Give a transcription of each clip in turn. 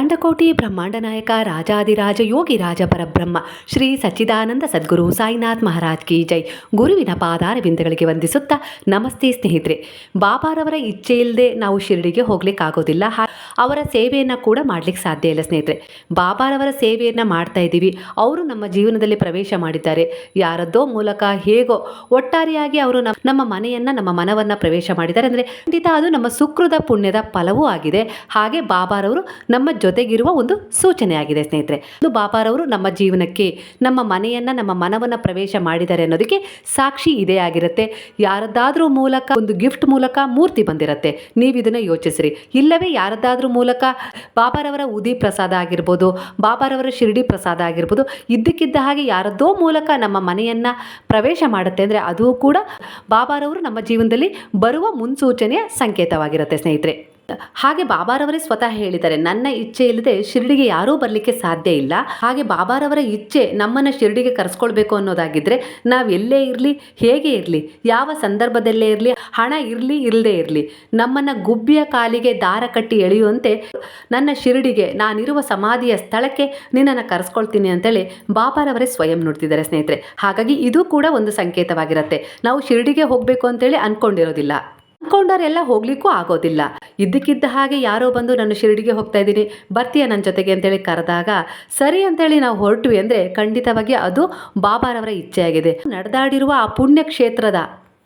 ಅಖಿಲಾಂಡಕೋಟಿ ಬ್ರಹ್ಮಾಂಡ ನಾಯಕ ರಾಜಾದಿರಾಜ ಯೋಗಿ ರಾಜ ಪರಬ್ರಹ್ಮ, ಶ್ರೀ ಸಚ್ಚಿದಾನಂದ ಸದ್ಗುರು ಸಾಯಿನಾಥ್ ಮಹಾರಾಜ್ ಕಿ ಜೈ. ಗುರುವಿನ ಪಾದಾರವಿಂದಗಳಿಗೆ ವಂದಿಸುತ್ತಾ ನಮಸ್ತೆ ಸ್ನೇಹಿತರೆ. ಬಾಬಾರವರ ಇಚ್ಛೆ ಇಲ್ಲದೆ ನಾವು ಶಿರಡಿಗೆ ಹೋಗ್ಲಿಕ್ಕಾಗೋದಿಲ್ಲ. ಅವರ ಸೇವೆಯನ್ನು ಕೂಡ ಮಾಡ್ಲಿಕ್ಕೆ ಸಾಧ್ಯ ಇಲ್ಲ ಸ್ನೇಹಿತರೆ. ಬಾಬಾರವರ ಸೇವೆಯನ್ನು ಮಾಡ್ತಾ ಇದ್ದೀವಿ. ಅವರು ನಮ್ಮ ಜೀವನದಲ್ಲಿ ಪ್ರವೇಶ ಮಾಡಿದ್ದಾರೆ. ಯಾರದ್ದೋ ಮೂಲಕ ಹೇಗೋ ಒಟ್ಟಾರೆಯಾಗಿ ಅವರು ನಮ್ಮ ಮನೆಯನ್ನು, ನಮ್ಮ ಮನವನ್ನು ಪ್ರವೇಶ ಮಾಡಿದ್ದಾರೆ. ಅಂದರೆ ಖಂಡಿತ ಅದು ನಮ್ಮ ಸುಕೃದ ಪುಣ್ಯದ ಫಲವೂ ಆಗಿದೆ. ಹಾಗೆ ಬಾಬಾರವರು ನಮ್ಮ ಜೊತೆಗಿರುವ ಒಂದು ಸೂಚನೆಯಾಗಿದೆ, ಸ್ನೇಹಿತರೆ. ಬಾಬಾರವರು ನಮ್ಮ ಜೀವನಕ್ಕೆ, ನಮ್ಮ ಮನೆಯನ್ನು, ನಮ್ಮ ಮನವನ್ನು ಪ್ರವೇಶ ಮಾಡಿದ್ದಾರೆ ಅನ್ನೋದಕ್ಕೆ ಸಾಕ್ಷಿ ಇದೇ ಆಗಿರುತ್ತೆ. ಯಾರದ್ದಾದ್ರೂ ಮೂಲಕ, ಒಂದು ಗಿಫ್ಟ್ ಮೂಲಕ ಮೂರ್ತಿ ಬಂದಿರುತ್ತೆ. ನೀವು ಇದನ್ನ ಯೋಚಿಸ್ರಿ. ಇಲ್ಲವೇ ಯಾರದ್ದಾದ್ರೂ ಮೂಲಕ ಬಾಬಾರವರ ಉದಿ ಪ್ರಸಾದ ಆಗಿರ್ಬೋದು ಬಾಬಾರವರ ಶಿರಡಿ ಪ್ರಸಾದ ಆಗಿರ್ಬೋದು, ಇದ್ದಕ್ಕಿದ್ದ ಹಾಗೆ ಯಾರದ್ದೋ ಮೂಲಕ ನಮ್ಮ ಮನೆಯನ್ನು ಪ್ರವೇಶ ಮಾಡುತ್ತೆ ಅಂದರೆ ಅದು ಕೂಡ ಬಾಬಾರವರು ನಮ್ಮ ಜೀವನದಲ್ಲಿ ಬರುವ ಮುನ್ಸೂಚನೆಯ ಸಂಕೇತವಾಗಿರುತ್ತೆ, ಸ್ನೇಹಿತರೆ. ಹಾಗೆ ಬಾಬಾರವರೇ ಸ್ವತಃ ಹೇಳಿದ್ದಾರೆ ನನ್ನ ಇಚ್ಛೆ ಇಲ್ಲದೆ ಶಿರಡಿಗೆ ಯಾರೂ ಬರಲಿಕ್ಕೆ ಸಾಧ್ಯ ಇಲ್ಲ. ಹಾಗೆ ಬಾಬಾರವರ ಇಚ್ಛೆ ನಮ್ಮನ್ನು ಶಿರಡಿಗೆ ಕರೆಸ್ಕೊಳ್ಬೇಕು ಅನ್ನೋದಾಗಿದ್ರೆ, ನಾವು ಎಲ್ಲೇ ಇರಲಿ, ಹೇಗೆ ಇರಲಿ, ಯಾವ ಸಂದರ್ಭದಲ್ಲೇ ಇರಲಿ, ಹಣ ಇರಲಿ ಇಲ್ಲದೇ ಇರಲಿ, ನಮ್ಮನ್ನು ಗುಬ್ಬಿಯ ಕಾಲಿಗೆ ದಾರ ಕಟ್ಟಿ ಎಳೆಯುವಂತೆ ನನ್ನ ಶಿರಡಿಗೆ ನಾನಿರುವ ಸಮಾಧಿಯ ಸ್ಥಳಕ್ಕೆ ನಿನ್ನನ್ನು ಕರೆಸ್ಕೊಳ್ತೀನಿ ಅಂತೇಳಿ ಬಾಬಾರವರೇ ಸ್ವಯಂ ನೋಡ್ತಿದ್ದಾರೆ ಸ್ನೇಹಿತರೆ. ಹಾಗಾಗಿ ಇದು ಕೂಡ ಒಂದು ಸಂಕೇತವಾಗಿರುತ್ತೆ. ನಾವು ಶಿರಡಿಗೆ ಹೋಗಬೇಕು ಅಂತೇಳಿ ಅಂದ್ಕೊಂಡಿರೋದಿಲ್ಲ ಅಂದ್ಕೊಂಡವರೆಲ್ಲ ಹೋಗ್ಲಿಕ್ಕೂ ಆಗೋದಿಲ್ಲ. ಇದ್ದಕ್ಕಿದ್ದ ಹಾಗೆ ಯಾರೋ ಬಂದು ನಾನು ಶಿರಡಿಗೆ ಹೋಗ್ತಾ ಇದ್ದೀನಿ. ಬರ್ತೀಯ ನನ್ನ ಜೊತೆಗೆ ಅಂತೇಳಿ ಕರೆದಾಗ, ಸರಿ ಅಂತೇಳಿ ನಾವು ಹೊರಟ್ವಿ ಅಂದರೆ ಖಂಡಿತವಾಗಿ ಅದು ಬಾಬಾರವರ ಇಚ್ಛೆಯಾಗಿದೆ. ನಡೆದಾಡಿರುವ ಆ ಪುಣ್ಯ ಕ್ಷೇತ್ರದ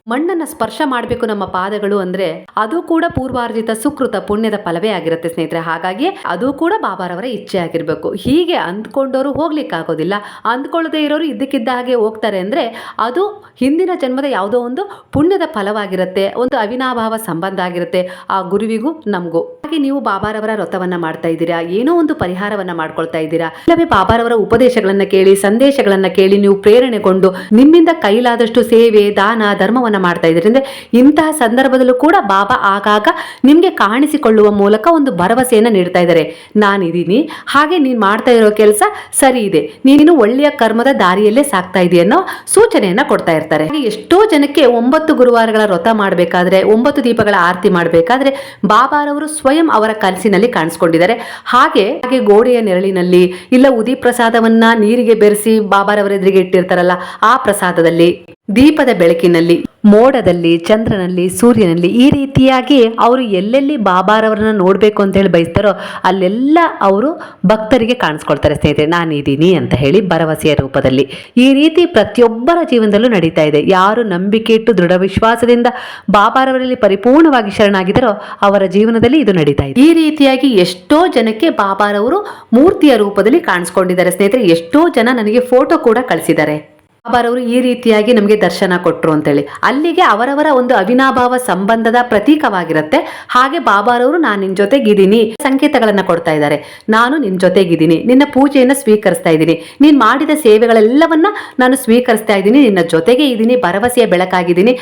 ಮಣ್ಣನ್ನು ಸ್ಪರ್ಶ ಮಾಡಬೇಕು ನಮ್ಮ ಪಾದಗಳು ಅಂದ್ರೆ ಅದು ಕೂಡ ಪೂರ್ವಾರ್ಜಿತ ಸುಕೃತ ಪುಣ್ಯದ ಫಲವೇ ಆಗಿರುತ್ತೆ ಸ್ನೇಹಿತರೆ. ಹಾಗಾಗಿ ಅದು ಕೂಡ ಬಾಬಾರವರ ಇಚ್ಛೆ ಆಗಿರಬೇಕು. ಹೀಗೆ ಅಂದ್ಕೊಂಡವರು ಹೋಗ್ಲಿಕ್ಕಾಗೋದಿಲ್ಲ ಅಂದ್ಕೊಳ್ಳದೆ ಇರೋರು ಇದ್ದಕ್ಕಿದ್ದ ಹಾಗೆ ಹೋಗ್ತಾರೆ ಅಂದ್ರೆ ಅದು ಹಿಂದಿನ ಜನ್ಮದ ಯಾವುದೋ ಒಂದು ಪುಣ್ಯದ ಫಲವಾಗಿರುತ್ತೆ. ಒಂದು ಅವಿನಾಭಾವ ಸಂಬಂಧ ಆಗಿರುತ್ತೆ ಆ ಗುರುವಿಗೂ ನಮಗೂ. ಹಾಗೆ ನೀವು ಬಾಬಾರವರ ವ್ರತವನ್ನ ಮಾಡ್ತಾ ಇದ್ದೀರಾ? ಏನೋ ಒಂದು ಪರಿಹಾರವನ್ನ ಮಾಡ್ಕೊಳ್ತಾ ಇದ್ದೀರಾ? ಇಲ್ಲವೇ ಬಾಬಾರವರ ಉಪದೇಶಗಳನ್ನ ಕೇಳಿ, ಸಂದೇಶಗಳನ್ನ ಕೇಳಿ ನೀವು ಪ್ರೇರಣೆಗೊಂಡು ನಿಮ್ಮಿಂದ ಕೈಲಾದಷ್ಟು ಸೇವೆ, ದಾನ, ಧರ್ಮವನ್ನ ಮಾಡ್ತಾ ಇದ್ದೀರಿ. ಅಂದರೆ ಇಂತಹ ಸಂದರ್ಭದಲ್ಲೂ ಕೂಡ ಬಾಬಾ ಆಗಾಗ ನಿಮಗೆ ಕಾಣಿಸಿಕೊಳ್ಳುವ ಮೂಲಕ ಒಂದು ಭರವಸೆಯನ್ನು ನೀಡ್ತಾ ಇದ್ದಾರೆ. ನಾನಿದ್ದೀನಿ ಹಾಗೆ ನೀನು ಮಾಡ್ತಾ ಇರೋ ಕೆಲಸ ಸರಿ ಇದೆ. ನೀನು ಒಳ್ಳೆಯ ಕರ್ಮದ ದಾರಿಯಲ್ಲೇ ಸಾಕ್ತಾ ಇದೆಯ ಅನ್ನೋ ಸೂಚನೆಯನ್ನ ಕೊಡ್ತಾ ಇರ್ತಾರೆ. ಎಷ್ಟೋ ಜನಕ್ಕೆ ಒಂಬತ್ತು ಗುರುವಾರಗಳ ವ್ರತ ಮಾಡಬೇಕಾದ್ರೆ, ಒಂಬತ್ತು ದೀಪಗಳ ಆರತಿ ಮಾಡಬೇಕಾದ್ರೆ ಬಾಬಾರವರು ಸ್ವಯಂ ಅವರ ಕನಸಿನಲ್ಲಿ ಕಾಣಿಸ್ಕೊಂಡಿದ್ದಾರೆ. ಹಾಗೆ ಹಾಗೆ ಗೋಡೆಯ ನೆರಳಿನಲ್ಲಿ ಇಲ್ಲ ಉದಿ ಪ್ರಸಾದವನ್ನ ನೀರಿಗೆ ಬೆರೆಸಿ ಬಾಬಾರವರ ಎದುರಿಗೆ ಇಟ್ಟಿರ್ತಾರಲ್ಲ ಆ ಪ್ರಸಾದದಲ್ಲಿ. ದೀಪದ ಬೆಳಕಿನಲ್ಲಿ, ಮೋಡದಲ್ಲಿ, ಚಂದ್ರನಲ್ಲಿ, ಸೂರ್ಯನಲ್ಲಿ ಈ ರೀತಿಯಾಗಿ ಅವರು ಎಲ್ಲೆಲ್ಲಿ ಬಾಬಾರವರನ್ನ ನೋಡಬೇಕು ಅಂತ ಹೇಳಿ ಬಯಸ್ತಾರೋ ಅಲ್ಲೆಲ್ಲ ಅವರು ಭಕ್ತರಿಗೆ ಕಾಣಿಸ್ಕೊಳ್ತಾರೆ ಸ್ನೇಹಿತರೆ. ನಾನಿದ್ದೀನಿ ಅಂತ ಹೇಳಿ ಭರವಸೆಯ ರೂಪದಲ್ಲಿ. ಈ ರೀತಿ ಪ್ರತಿಯೊಬ್ಬರ ಜೀವನದಲ್ಲೂ ನಡೀತಾ ಇದೆ. ಯಾರು ನಂಬಿಕೆ ಇಟ್ಟು ದೃಢ ವಿಶ್ವಾಸದಿಂದ ಬಾಬಾರವರಲ್ಲಿ ಪರಿಪೂರ್ಣವಾಗಿ ಶರಣಾಗಿದ್ದಾರೋ ಅವರ ಜೀವನದಲ್ಲಿ ಇದು ನಡೀತಾ ಇದೆ. ಈ ರೀತಿಯಾಗಿ ಎಷ್ಟೋ ಜನಕ್ಕೆ ಬಾಬಾರವರು ಮೂರ್ತಿಯ ರೂಪದಲ್ಲಿ ಕಾಣಿಸ್ಕೊಂಡಿದ್ದಾರೆ. ಸ್ನೇಹಿತರೆ, ಎಷ್ಟೋ ಜನ ನನಗೆ ಫೋಟೋ ಕೂಡ ಕಳಿಸಿದ್ದಾರೆ. ಬಾಬಾರವರು ಈ ರೀತಿಯಾಗಿ ನಮಗೆ ದರ್ಶನ ಕೊಟ್ಟರು ಅಂತೇಳಿ. ಅಲ್ಲಿಗೆ ಅವರವರ ಒಂದು ಅವಿನಾಭಾವ ಸಂಬಂಧದ ಪ್ರತೀಕವಾಗಿರುತ್ತೆ. ಹಾಗೆ ಬಾಬಾರವರು ನಾನು ನಿನ್ನ ಜೊತೆಗಿದ್ದೀನಿ. ಸಂಕೇತಗಳನ್ನ ಕೊಡ್ತಾ ಇದ್ದಾರೆ. ನಾನು ನಿನ್ನ ಜೊತೆಗಿದ್ದೀನಿ. ನಿನ್ನ ಪೂಜೆಯನ್ನು ಸ್ವೀಕರಿಸ್ತಾ ಇದ್ದೀನಿ. ನೀನು ಮಾಡಿದ ಸೇವೆಗಳೆಲ್ಲವನ್ನ ನಾನು ಸ್ವೀಕರಿಸ್ತಾ ಇದ್ದೀನಿ. ನಿನ್ನ ಜೊತೆಗೆ ಇದ್ದೀನಿ. ಭರವಸೆಯ ಬೆಳಕಾಗಿದ್ದೀನಿ.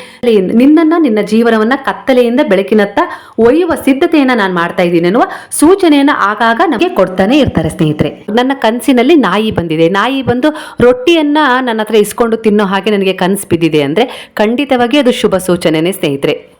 ನಿನ್ನನ್ನು ನಿನ್ನ ಜೀವನವನ್ನ ಕತ್ತಲೆಯಿಂದ ಬೆಳಕಿನತ್ತ ಒಯ್ಯುವ ಸಿದ್ಧತೆಯನ್ನು ನಾನು ಮಾಡ್ತಾ ಇದ್ದೀನಿ ಅನ್ನುವ ಸೂಚನೆಯನ್ನು ಆಗಾಗ ನಮಗೆ ಕೊಡ್ತಾನೆ ಇರ್ತಾರೆ ಸ್ನೇಹಿತರೆ. ನನ್ನ ಕನಸಿನಲ್ಲಿ ನಾಯಿ ಬಂದಿದೆ. ನಾಯಿ ಬಂದು ರೊಟ್ಟಿಯನ್ನ ನನ್ನ ಹತ್ರ ಇಸ್ಕೊಂಡು ತಿನ್ನೋ ಹಾಗೆ ನನಗೆ ಕನಸು ಬಿದ್ದಿದೆ ಅಂದ್ರೆ ಖಂಡಿತವಾಗಿ ಅದು ಶುಭ ಸೂಚನೆನೇ ಸ್ನೇಹಿತರೆ.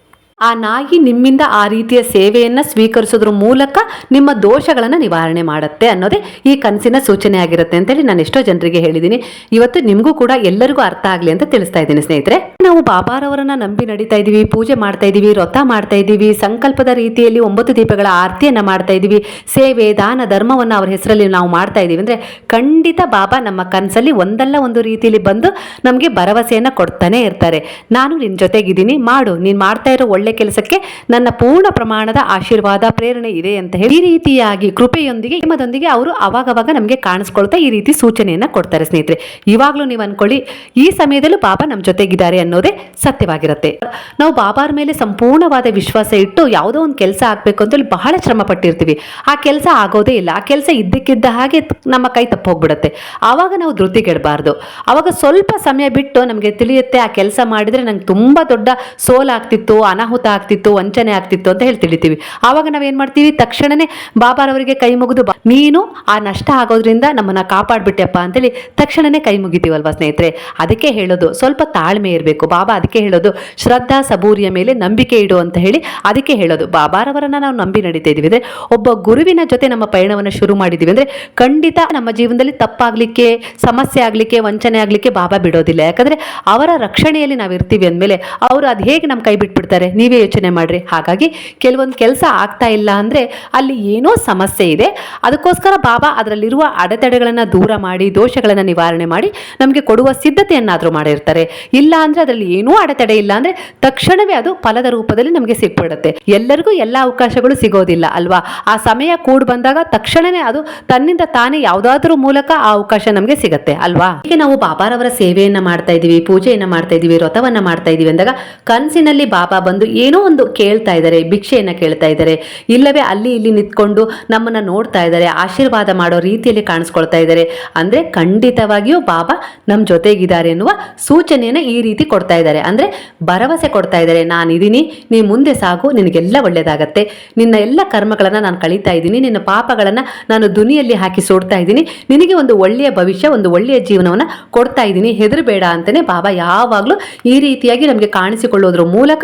ಆ ನಾಯಿ ನಿಮ್ಮಿಂದ ಆ ರೀತಿಯ ಸೇವೆಯನ್ನು ಸ್ವೀಕರಿಸೋದ್ರ ಮೂಲಕ ನಿಮ್ಮ ದೋಷಗಳನ್ನು ನಿವಾರಣೆ ಮಾಡುತ್ತೆ ಅನ್ನೋದೇ ಈ ಕನಸಿನ ಸೂಚನೆ ಆಗಿರುತ್ತೆ ಅಂತೇಳಿ ನಾನು ಎಷ್ಟೋ ಜನರಿಗೆ ಹೇಳಿದ್ದೀನಿ ಇವತ್ತು ನಿಮಗೂ ಕೂಡ ಎಲ್ಲರಿಗೂ ಅರ್ಥ ಆಗಲಿ ಅಂತ ತಿಳಿಸ್ತಾ ಇದ್ದೀನಿ ಸ್ನೇಹಿತರೆ. ನಾವು ಬಾಬಾರವರನ್ನ ನಂಬಿ ನಡೀತಾ ಇದೀವಿ ಪೂಜೆ ಮಾಡ್ತಾ ಇದೀವಿ ವ್ರತ ಮಾಡ್ತಾ ಇದೀವಿ ಸಂಕಲ್ಪದ ರೀತಿಯಲ್ಲಿ ಒಂಬತ್ತು ದೀಪಗಳ ಆರತಿಯನ್ನ ಮಾಡ್ತಾ ಇದೀವಿ ಸೇವೆ, ದಾನ, ಧರ್ಮವನ್ನು ಅವ್ರ ಹೆಸರಲ್ಲಿ ನಾವು ಮಾಡ್ತಾ ಇದೀವಿ ಅಂದ್ರೆ ಖಂಡಿತ ಬಾಬಾ ನಮ್ಮ ಕನಸಲ್ಲಿ ಒಂದಲ್ಲ ಒಂದು ರೀತಿಯಲ್ಲಿ ಬಂದು ನಮಗೆ ಭರವಸೆಯನ್ನು ಕೊಡ್ತಾನೆ ಇರ್ತಾರೆ. ನಾನು ನಿನ್ನ ಜೊತೆಗಿದ್ದೀನಿ, ಮಾಡು, ನೀನು ಮಾಡ್ತಾ ಇರೋ ಒಳ್ಳೆ ಕೆಲಸಕ್ಕೆ ನನ್ನ ಪೂರ್ಣ ಪ್ರಮಾಣದ ಆಶೀರ್ವಾದ, ಪ್ರೇರಣೆ ಇದೆ ಅಂತ ಹೇಳಿ ಈ ರೀತಿಯಾಗಿ ಕೃಪೆಯೊಂದಿಗೆ, ಹಿಮದೊಂದಿಗೆ ಅವರು ಅವಾಗವಾಗ ನಮಗೆ ಕಾಣಿಸ್ಕೊಳ್ತಾ ಈ ರೀತಿ ಸೂಚನೆಯನ್ನ ಕೊಡ್ತಾರೆ ಸ್ನೇಹಿತರೆ. ಇವಾಗಲೂ ನೀವು ಅನ್ಕೊಳ್ಳಿ, ಈ ಸಮಯದಲ್ಲೂ ಬಾಬಾ ನಮ್ಮ ಜೊತೆಗಿದ್ದಾರೆ ಅನ್ನೋದೇ ಸತ್ಯವಾಗಿರುತ್ತೆ. ನಾವು ಬಾಬಾರ ಮೇಲೆ ಸಂಪೂರ್ಣವಾದ ವಿಶ್ವಾಸ ಇಟ್ಟು ಯಾವುದೋ ಒಂದು ಕೆಲಸ ಆಗಬೇಕು ಅಂತೇಳಿ ಬಹಳ ಶ್ರಮ ಪಟ್ಟಿರ್ತೀವಿ ಆ ಕೆಲಸ ಆಗೋದೇ ಇಲ್ಲ, ಆ ಕೆಲಸ ಇದ್ದಕ್ಕಿದ್ದ ಹಾಗೆ ನಮ್ಮ ಕೈ ತಪ್ಪು ಹೋಗ್ಬಿಡುತ್ತೆ. ಆವಾಗ ನಾವು ಧೃತಿಗೆಡಬಾರ್ದು. ಆವಾಗ ಸ್ವಲ್ಪ ಸಮಯ ಬಿಟ್ಟು ನಮಗೆ ತಿಳಿಯುತ್ತೆ, ಆ ಕೆಲಸ ಮಾಡಿದ್ರೆ ನಂಗೆ ತುಂಬ ದೊಡ್ಡ ಸೋಲಾಗ್ತಿತ್ತು, ಅನಾಹುತ ಅನಾಹುತ ಆಗ್ತಿತ್ತು, ವಂಚನೆ ಆಗ್ತಿತ್ತು ಅಂತ ಹೇಳಿ ತಿಳಿತೀವಿ. ಆವಾಗ ನಾವೇನ್ ಮಾಡ್ತೀವಿ? ತಕ್ಷಣನೇ ಬಾಬಾರವರಿಗೆ ಕೈ ಮುಗಿದು ನೀನು ಆ ನಷ್ಟ ಆಗೋದ್ರಿಂದ ನಮ್ಮನ್ನ ಕಾಪಾಡ್ಬಿಟ್ಟೆಪ್ಪ ಅಂತೇಳಿ ತಕ್ಷಣನೇ ಕೈ ಮುಗಿತೀವಲ್ವಾ ಸ್ನೇಹಿತರೆ? ಅದಕ್ಕೆ ಹೇಳೋದು ಸ್ವಲ್ಪ ತಾಳ್ಮೆ ಇರಬೇಕು. ಬಾಬಾ ಅದಕ್ಕೆ ಹೇಳೋದು, ಶ್ರದ್ಧಾ ಸಬೂರಿಯ ಮೇಲೆ ನಂಬಿಕೆ ಇಡು ಅಂತ ಹೇಳಿ ಅದಕ್ಕೆ ಹೇಳೋದು. ಬಾಬಾರವರನ್ನ ನಾವು ನಂಬಿ ನಡೀತಾ ಇದೀವಿ. ಅಂದ್ರೆ ಒಬ್ಬ ಗುರುವಿನ ಜೊತೆ ನಮ್ಮ ಪಯಣವನ್ನು ಶುರು ಮಾಡಿದೀವಿ. ಅಂದ್ರೆ ಖಂಡಿತ ನಮ್ಮ ಜೀವನದಲ್ಲಿ ತಪ್ಪಾಗ್ಲಿಕ್ಕೆ, ಸಮಸ್ಯೆ ಆಗ್ಲಿಕ್ಕೆ, ವಂಚನೆ ಆಗಲಿಕ್ಕೆ ಬಾಬಾ ಬಿಡೋದಿಲ್ಲ. ಯಾಕಂದ್ರೆ ಅವರ ರಕ್ಷಣೆಯಲ್ಲಿ ನಾವು ಇರ್ತೀವಿ ಅಂದಮೇಲೆ ಅವರು ಅದು ಹೇಗೆ ನಮ್ಮ ಕೈ ಬಿಟ್ಬಿಡ್ತಾರೆ? ನೀವೇ ಯೋಚನೆ ಮಾಡ್ರಿ. ಹಾಗಾಗಿ ಕೆಲವೊಂದು ಕೆಲಸ ಆಗ್ತಾ ಇಲ್ಲ ಅಂದ್ರೆ ಅಲ್ಲಿ ಏನೋ ಸಮಸ್ಯೆ ಇದೆ. ಅದಕ್ಕೋಸ್ಕರ ಬಾಬಾ ಅದರಲ್ಲಿರುವ ಅಡೆತಡೆಗಳನ್ನು ದೂರ ಮಾಡಿ, ದೋಷಗಳನ್ನು ನಿವಾರಣೆ ಮಾಡಿ ನಮಗೆ ಕೊಡುವ ಸಿದ್ಧತೆಯನ್ನಾದರೂ ಮಾಡಿರ್ತಾರೆ. ಇಲ್ಲ ಅಂದರೆ ಅದರಲ್ಲಿ ಏನೂ ಅಡೆತಡೆ ಇಲ್ಲ ಅಂದ್ರೆ ತಕ್ಷಣವೇ ಅದು ಫಲದ ರೂಪದಲ್ಲಿ ನಮಗೆ ಸಿಗ್ಬಿಡುತ್ತೆ ಎಲ್ಲರಿಗೂ ಎಲ್ಲ ಅವಕಾಶಗಳು ಸಿಗೋದಿಲ್ಲ ಅಲ್ವಾ? ಆ ಸಮಯ ಕೂಡ್ ಬಂದಾಗ ತಕ್ಷಣವೇ ಅದು ತನ್ನಿಂದ ತಾನೇ ಯಾವುದಾದ್ರೂ ಮೂಲಕ ಆ ಅವಕಾಶ ನಮಗೆ ಸಿಗುತ್ತೆ ಅಲ್ವಾ? ಹೀಗೆ ನಾವು ಬಾಬಾರವರ ಸೇವೆಯನ್ನ ಮಾಡ್ತಾ ಇದೀವಿ ಪೂಜೆಯನ್ನ ಮಾಡ್ತಾ ಇದೀವಿ ವ್ರತವನ್ನ ಮಾಡ್ತಾ ಇದೀವಿ ಅಂದಾಗ ಕನಸಿನಲ್ಲಿ ಬಾಬಾ ಬಂದು ಏನೋ ಒಂದು ಕೇಳ್ತಾ ಇದ್ದಾರೆ, ಭಿಕ್ಷೆಯನ್ನು ಕೇಳ್ತಾ ಇದ್ದಾರೆ. ಇಲ್ಲವೇ ಅಲ್ಲಿ ಇಲ್ಲಿ ನಿಂತ್ಕೊಂಡು ನಮ್ಮನ್ನು ನೋಡ್ತಾ ಇದ್ದಾರೆ, ಆಶೀರ್ವಾದ ಮಾಡೋ ರೀತಿಯಲ್ಲಿ ಕಾಣಿಸ್ಕೊಳ್ತಾ ಇದ್ದಾರೆ. ಅಂದರೆ ಖಂಡಿತವಾಗಿಯೂ ಬಾಬಾ ನಮ್ಮ ಜೊತೆಗಿದ್ದಾರೆ ಎನ್ನುವ ಸೂಚನೆಯನ್ನು ಈ ರೀತಿ ಕೊಡ್ತಾ ಇದ್ದಾರೆ. ಅಂದರೆ ಭರವಸೆ ಕೊಡ್ತಾ ಇದ್ದಾರೆ ನಾನಿದ್ದೀನಿ ನೀ ಮುಂದೆ ಸಾಗು, ನಿನಗೆಲ್ಲ ಒಳ್ಳೆಯದಾಗತ್ತೆ ನಿನ್ನ ಎಲ್ಲ ಕರ್ಮಗಳನ್ನು ನಾನು ಕಳೀತಾ ಇದ್ದೀನಿ, ನಿನ್ನ ಪಾಪಗಳನ್ನು ನಾನು ದುನಿಯಲ್ಲಿ ಹಾಕಿ ಸೋಡ್ತಾ ಇದ್ದೀನಿ. ನಿನಗೆ ಒಂದು ಒಳ್ಳೆಯ ಭವಿಷ್ಯ, ಒಂದು ಒಳ್ಳೆಯ ಜೀವನವನ್ನು ಕೊಡ್ತಾ ಇದ್ದೀನಿ. ಹೆದರಬೇಡ ಅಂತಲೇ ಬಾಬಾ ಯಾವಾಗಲೂ ಈ ರೀತಿಯಾಗಿ ನಮಗೆ ಕಾಣಿಸಿಕೊಳ್ಳೋದ್ರ ಮೂಲಕ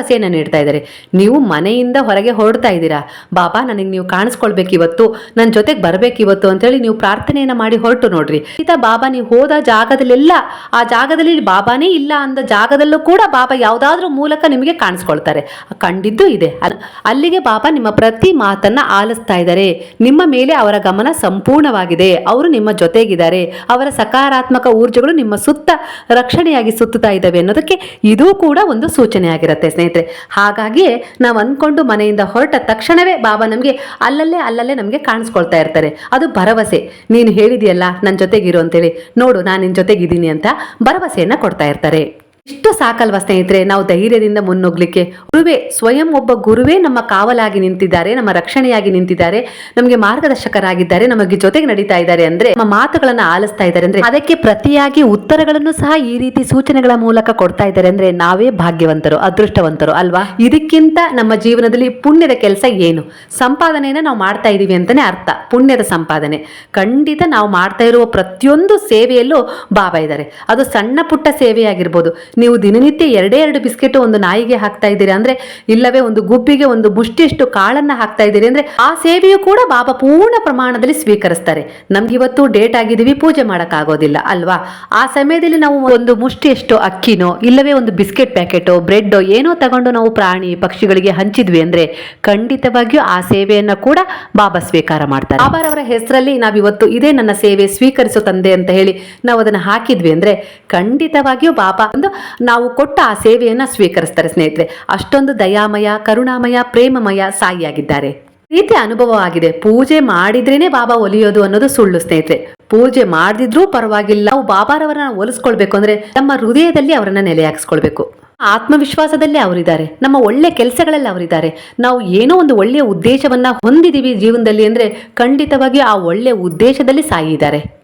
ಭರವಸೆಯನ್ನು ನೀಡ್ತಾ ಇದ್ದಾರೆ. ನೀವು ಮನೆಯಿಂದ ಹೊರಗೆ ಹೊರಡ್ತಾ ಇದ್ದೀರಾ? ಬಾಬಾ, ನನಗೆ ನೀವು ಕಾಣಿಸ್ಕೊಳ್ಬೇಕು ಇವತ್ತು. ನನ್ನ ಜೊತೆಗೆ ಬರಬೇಕು ಇವತ್ತು ಅಂತೇಳಿ ನೀವು ಪ್ರಾರ್ಥನೆಯನ್ನ ಮಾಡಿ ಹೊರಟು ನೋಡ್ರಿ. ಈತ ಬಾಬಾ, ನೀವು ಹೋದ ಜಾಗದಲ್ಲೆಲ್ಲ, ಆ ಜಾಗದಲ್ಲಿ ಬಾಬಾನೇ ಇಲ್ಲ ಅಂದ ಜಾಗದಲ್ಲೂ ಕೂಡ ಬಾಬಾ ಯಾವುದಾದ್ರೂ ಮೂಲಕ ನಿಮಗೆ ಕಾಣಿಸ್ಕೊಳ್ತಾರೆ. ಕಂಡಿದ್ದು ಇದೆ. ಅಲ್- ಅಲ್ಲಿಗೆ ಬಾಬಾ ನಿಮ್ಮ ಪ್ರತಿ ಮಾತನ್ನ ಆಲಿಸ್ತಾ ಇದ್ದಾರೆ. ನಿಮ್ಮ ಮೇಲೆ ಅವರ ಗಮನ ಸಂಪೂರ್ಣವಾಗಿದೆ. ಅವರು ನಿಮ್ಮ ಜೊತೆಗಿದ್ದಾರೆ. ಅವರ ಸಕಾರಾತ್ಮಕ ಊರ್ಜೆಗಳು ನಿಮ್ಮ ಸುತ್ತ ರಕ್ಷಣೆಯಾಗಿ ಸುತ್ತಾ ಇದ್ದಾವೆ ಅನ್ನೋದಕ್ಕೆ ಇದೂ ಕೂಡ ಒಂದು ಸೂಚನೆ ಆಗಿರುತ್ತೆ ಸ್ನೇಹಿತರೆ. ಹಾಗಾಗಿಯೇ ನಾವು ಅಂದ್ಕೊಂಡು ಮನೆಯಿಂದ ಹೊರಟ ತಕ್ಷಣವೇ ಬಾಬಾ ನಮಗೆ ಅಲ್ಲಲ್ಲೇ ಅಲ್ಲಲ್ಲೇ ನಮಗೆ ಕಾಣಿಸ್ಕೊಳ್ತಾ ಇರ್ತಾರೆ. ಅದು ಭರವಸೆ. ನೀನು ಹೇಳಿದೆಯಲ್ಲ ನನ್ನ ಜೊತೆಗಿರು ಅಂತೇಳಿ. ನೋಡು, ನಾನು ನಿನ್ನ ಜೊತೆಗಿದ್ದೀನಿ ಅಂತ ಭರವಸೆಯನ್ನು ಕೊಡ್ತಾ ಇರ್ತಾರೆ. ಇಷ್ಟು ಸಾಕಲ್ವಾ ಸ್ನೇಹಿತರೆ, ನಾವು ಧೈರ್ಯದಿಂದ ಮುನ್ನುಗ್ಲಿಕ್ಕೆ. ಗುರುವೇ, ಸ್ವಯಂ ಒಬ್ಬ ಗುರುವೇ ನಮ್ಮ ಕಾವಲಾಗಿ ನಿಂತಿದ್ದಾರೆ, ನಮ್ಮ ರಕ್ಷಣೆಯಾಗಿ ನಿಂತಿದ್ದಾರೆ, ನಮಗೆ ಮಾರ್ಗದರ್ಶಕರಾಗಿದ್ದಾರೆ, ನಮಗೆ ಜೊತೆಗೆ ನಡೀತಾ ಇದ್ದಾರೆ ಅಂದ್ರೆ, ನಮ್ಮ ಮಾತುಗಳನ್ನ ಆಲಿಸ್ತಾ ಇದ್ದಾರೆ ಅಂದ್ರೆ, ಅದಕ್ಕೆ ಪ್ರತಿಯಾಗಿ ಉತ್ತರಗಳನ್ನು ಸಹ ಈ ರೀತಿ ಸೂಚನೆಗಳ ಮೂಲಕ ಕೊಡ್ತಾ ಇದ್ದಾರೆ ಅಂದ್ರೆ, ನಾವೇ ಭಾಗ್ಯವಂತರು, ಅದೃಷ್ಟವಂತರು, ಅಲ್ವಾ? ಇದಕ್ಕಿಂತ ನಮ್ಮ ಜೀವನದಲ್ಲಿ ಪುಣ್ಯದ ಕೆಲಸ ಏನು? ಸಂಪಾದನೆಯನ್ನ ನಾವು ಮಾಡ್ತಾ ಇದೀವಿ ಅಂತಾನೆ ಅರ್ಥ. ಪುಣ್ಯದ ಸಂಪಾದನೆ. ಖಂಡಿತ ನಾವು ಮಾಡ್ತಾ ಇರುವ ಪ್ರತಿಯೊಂದು ಸೇವೆಯಲ್ಲೂ ಬಾಬಾ ಇದ್ದಾರೆ. ಅದು ಸಣ್ಣ ಪುಟ್ಟ ಸೇವೆಯಾಗಿರ್ಬೋದು. ನೀವು ದಿನನಿತ್ಯ ಎರಡೇ ಎರಡು ಬಿಸ್ಕೆಟ್ ಒಂದು ನಾಯಿಗೆ ಹಾಕ್ತಾ ಇದ್ದೀರಿ ಅಂದ್ರೆ ಇಲ್ಲವೇ ಒಂದು ಗುಬ್ಬಿಗೆ ಒಂದು ಮುಷ್ಟಿಯಷ್ಟು ಕಾಳನ್ನ ಹಾಕ್ತಾ ಇದ್ದೀರಿ ಅಂದ್ರೆ ಆ ಸೇವೆಯು ಕೂಡ ಬಾಬಾ ಪೂರ್ಣ ಪ್ರಮಾಣದಲ್ಲಿ ಸ್ವೀಕರಿಸ್ತಾರೆ. ನಮ್ಗೆ ಇವತ್ತು ಡೇಟ್ ಆಗಿದೀವಿ ಪೂಜೆ ಮಾಡೋಕ್ಕಾಗೋದಿಲ್ಲ, ಅಲ್ವಾ? ಆ ಸಮಯದಲ್ಲಿ ನಾವು ಒಂದು ಮುಷ್ಟಿಯಷ್ಟು ಅಕ್ಕಿನೋ, ಇಲ್ಲವೇ ಒಂದು ಬಿಸ್ಕೆಟ್ ಪ್ಯಾಕೆಟೋ ಬ್ರೆಡ್ ಏನೋ ತಗೊಂಡು ನಾವು ಪ್ರಾಣಿ ಪಕ್ಷಿಗಳಿಗೆ ಹಂಚಿದ್ವಿ ಅಂದ್ರೆ ಖಂಡಿತವಾಗಿಯೂ ಆ ಸೇವೆಯನ್ನ ಕೂಡ ಬಾಬಾ ಸ್ವೀಕಾರ ಮಾಡ್ತಾರೆ. ಬಾಬಾರವರ ಹೆಸರಲ್ಲಿ ನಾವಿವತ್ತು ಇದೇ ನನ್ನ ಸೇವೆ ಸ್ವೀಕರಿಸೋ ತಂದೆ ಅಂತ ಹೇಳಿ ನಾವು ಅದನ್ನ ಹಾಕಿದ್ವಿ ಅಂದ್ರೆ ಖಂಡಿತವಾಗಿಯೂ ಬಾಬಾ ಒಂದು ನಾವು ಕೊಟ್ಟ ಆ ಸೇವೆಯನ್ನು ಸ್ವೀಕರಿಸ್ತಾರೆ ಸ್ನೇಹಿತರೆ. ಅಷ್ಟೊಂದು ದಯಾಮಯ, ಕರುಣಾಮಯ, ಪ್ರೇಮಮಯ ಸಾಯಿಯಾಗಿದ್ದಾರೆ. ರೀತಿ ಅನುಭವ ಆಗಿದೆ. ಪೂಜೆ ಮಾಡಿದ್ರೇನೆ ಬಾಬಾ ಒಲಿಯೋದು ಅನ್ನೋದು ಸುಳ್ಳು ಸ್ನೇಹಿತರೆ. ಪೂಜೆ ಮಾಡದಿದ್ರೂ ಪರವಾಗಿಲ್ಲ. ನಾವು ಬಾಬಾರವರನ್ನ ಒಲಿಸ್ಕೊಳ್ಬೇಕು ಅಂದ್ರೆ ನಮ್ಮ ಹೃದಯದಲ್ಲಿ ಅವರನ್ನ ನೆಲೆ ಹಾಕಿಸ್ಕೊಳ್ಬೇಕು ಆತ್ಮವಿಶ್ವಾಸದಲ್ಲೇ ಅವರಿದ್ದಾರೆ. ನಮ್ಮ ಒಳ್ಳೆ ಕೆಲಸಗಳಲ್ಲಿ ಅವರಿದ್ದಾರೆ. ನಾವು ಏನೋ ಒಂದು ಒಳ್ಳೆಯ ಉದ್ದೇಶವನ್ನ ಹೊಂದಿದೀವಿ ಜೀವನದಲ್ಲಿ ಅಂದ್ರೆ ಖಂಡಿತವಾಗಿ ಆ ಒಳ್ಳೆಯ ಉದ್ದೇಶದಲ್ಲಿ ಸಾಯಿದ್ದಾರೆ.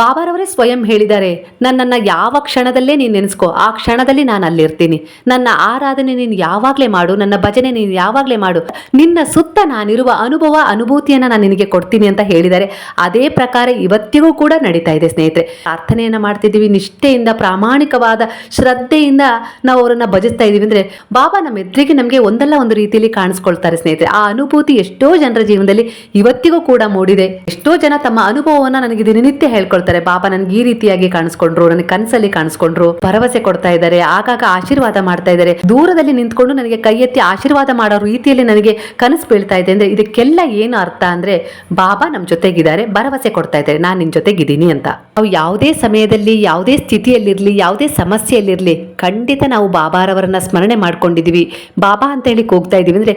ಬಾಬಾರವರೇ ಸ್ವಯಂ ಹೇಳಿದ್ದಾರೆ ನನ್ನನ್ನು ಯಾವ ಕ್ಷಣದಲ್ಲೇ ನೀನು ನೆನೆಸ್ಕೋ, ಆ ಕ್ಷಣದಲ್ಲಿ ನಾನು ಅಲ್ಲಿರ್ತೀನಿ. ನನ್ನ ಆರಾಧನೆ ನೀನು ಯಾವಾಗಲೇ ಮಾಡು, ನನ್ನ ಭಜನೆ ನೀನು ಯಾವಾಗಲೇ ಮಾಡು, ನಿನ್ನ ಸುತ್ತ ನಾನಿರುವ ಅನುಭವ, ಅನುಭೂತಿಯನ್ನು ನಾನು ನಿನಗೆ ಕೊಡ್ತೀನಿ ಅಂತ ಹೇಳಿದ್ದಾರೆ ಅದೇ ಪ್ರಕಾರ ಇವತ್ತಿಗೂ ಕೂಡ ನಡೀತಾ ಇದೆ ಸ್ನೇಹಿತರೆ. ಪ್ರಾರ್ಥನೆಯನ್ನು ಮಾಡ್ತಿದ್ದೀವಿ, ನಿಷ್ಠೆಯಿಂದ, ಪ್ರಾಮಾಣಿಕವಾದ ಶ್ರದ್ಧೆಯಿಂದ ನಾವು ಅವರನ್ನು ಭಜಿಸ್ತಾ ಇದ್ದೀವಿ ಅಂದರೆ, ಬಾಬಾ ನಮ್ಮ ಎದುರಿಗೆ ನಮಗೆ ಒಂದಲ್ಲ ಒಂದು ರೀತಿಯಲ್ಲಿ ಕಾಣಿಸ್ಕೊಳ್ತಾರೆ ಸ್ನೇಹಿತರೆ. ಆ ಅನುಭೂತಿ ಎಷ್ಟೋ ಜನರ ಜೀವನದಲ್ಲಿ ಇವತ್ತಿಗೂ ಕೂಡ ಮೂಡಿದೆ. ಎಷ್ಟೋ ಜನ ತಮ್ಮ ಅನುಭವವನ್ನು ನನಗೆ ದಿನನಿತ್ಯ ಹೇಳ್ಕೊಳ್ತಾರೆ ಬಾಬಾ ನನ್ಗೆ ಈ ರೀತಿಯಾಗಿ ಕಾಣಿಸ್ಕೊಂಡ್ರು, ನನಗೆ ಕನಸಲ್ಲಿ ಕಾಣಿಸ್ಕೊಂಡ್ರು, ಭರವಸೆ ಕೊಡ್ತಾ ಇದ್ದಾರೆ, ಆಗಾಗ ಆಶೀರ್ವಾದ ಮಾಡ್ತಾ ಇದ್ದಾರೆ, ದೂರದಲ್ಲಿ ನಿಂತ್ಕೊಂಡು ನನಗೆ ಕೈ ಎತ್ತಿ ಆಶೀರ್ವಾದ ಮಾಡೋ ರೀತಿಯಲ್ಲಿ ನನಗೆ ಕನಸು ಬೀಳ್ತಾ ಇದೆ ಅಂದ್ರೆ ಇದಕ್ಕೆಲ್ಲ ಏನು ಅರ್ಥ ಅಂದ್ರೆ, ಬಾಬಾ ನಮ್ಮ ಜೊತೆಗಿದ್ದಾರೆ, ಭರವಸೆ ಕೊಡ್ತಾ ಇದ್ದಾರೆ, ನಾನು ನಿನ್ನ ಜೊತೆಗಿದ್ದೀನಿ ಅಂತ. ನಾವು ಯಾವುದೇ ಸಮಯದಲ್ಲಿ, ಯಾವುದೇ ಸ್ಥಿತಿಯಲ್ಲಿರಲಿ, ಯಾವುದೇ ಸಮಸ್ಯೆಯಲ್ಲಿರಲಿ ಖಂಡಿತ ನಾವು ಬಾಬಾರವರನ್ನ ಸ್ಮರಣೆ ಮಾಡ್ಕೊಂಡಿದ್ದೀವಿ ಬಾಬಾ ಅಂತ ಹೇಳಿ ಹೋಗ್ತಾ ಇದ್ದೀವಿ ಅಂದರೆ